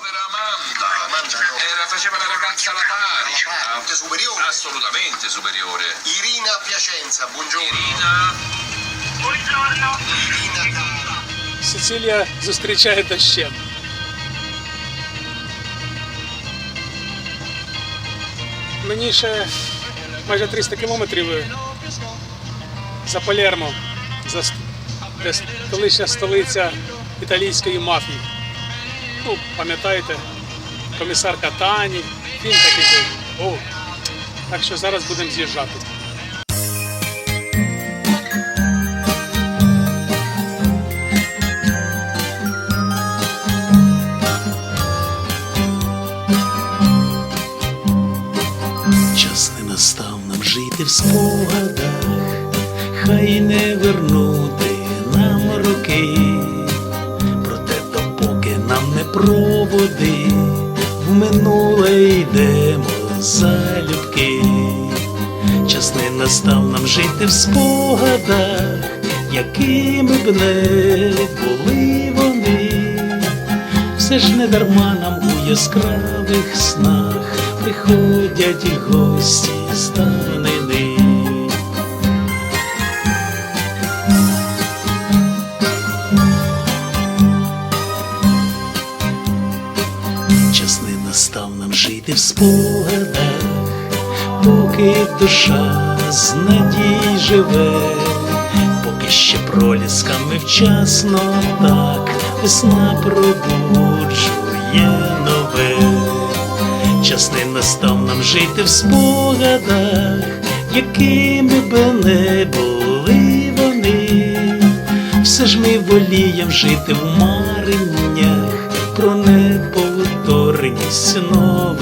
povera Amanda. Amanda no. Era, faceva la ragazza alla pari. Parte superiore. Assolutamente superiore. Irina Piacenza, buongiorno. Irina, Irina cara. Сицилія зустрічає дощем. Мені ще майже 300 кілометрів за Палермо, за колишня столиця італійської мафії. Ну, пам'ятаєте, комісар Катані, фільм такий був. О, так що зараз будемо з'їжджати. Час не настав нам жити в спогадах, хай не вернути проводи, в минуле йдемо залюбки. Час не настав нам жити в спогадах, якими б не були вони. Все ж не дарма нам у яскравих снах приходять гості настав в спогадах, поки душа з надій живе, поки ще пролісками вчасно так весна пробуджує нове. Час не настав нам жити в спогадах, якими б не були вони. Все ж ми волієм жити в мареннях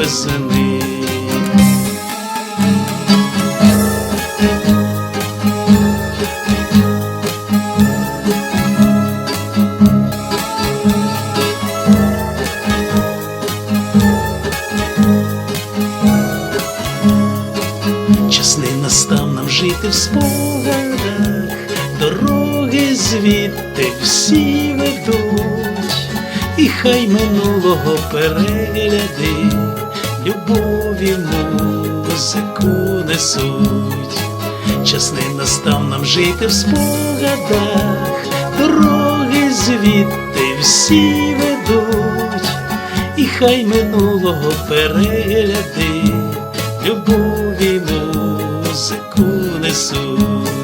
новизни. Час настав нам жити в спогадах, дороги звідти всі ведуть, і хай минулого перегляди, любові музику несуть. Час настав нам жити в спогадах, дороги звідти всі ведуть, і хай минулого перегляди, любові музику несуть.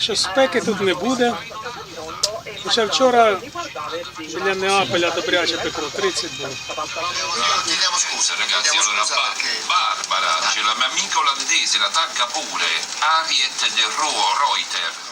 Так що спеки тут не буде. Хоча вчора біля Неаполя добряче пекло 30 було. Chiediamo scusa, ragazzi, allora Barbara, c'è la mia amica olandese, la tagga pure. Ariet de Roo Reuter.